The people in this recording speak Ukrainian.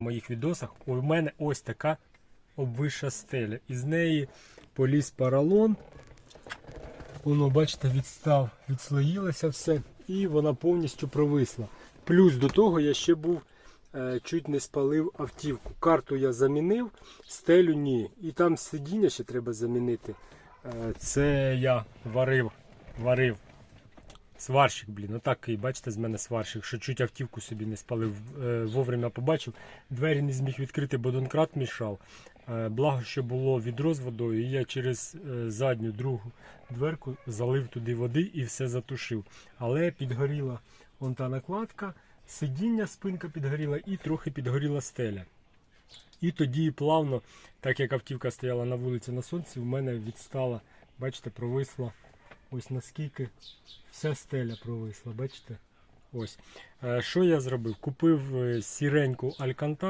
моїх відосах, у мене ось така обвища стеля. Із неї поліз поролон. Воно, бачите, відстав, відслоїлося все, і вона повністю провисла. Плюс до того я ще був е, чуть не спалив автівку. Карту я замінив, стелю ні. І там сидіння ще треба замінити. Е, це я варив, варив. Сварщик, блін, отакий, бачите, з мене сварщик, що чуть автівку собі не спалив, е, вовремя побачив. Двері не зміг відкрити, бо донкрат мішав. Е, Благо, що було відро з водою, і я через е, задню другу дверку залив туди води і все затушив. Але підгоріла вон та накладка, сидіння, спинка підгоріла і трохи підгоріла стеля. І тоді плавно, так як автівка стояла на вулиці на сонці, в мене відстала, бачите, провисла ось наскільки вся стеля провисла, бачите? Ось. Е, Що я зробив? Купив е, сіреньку алькантар.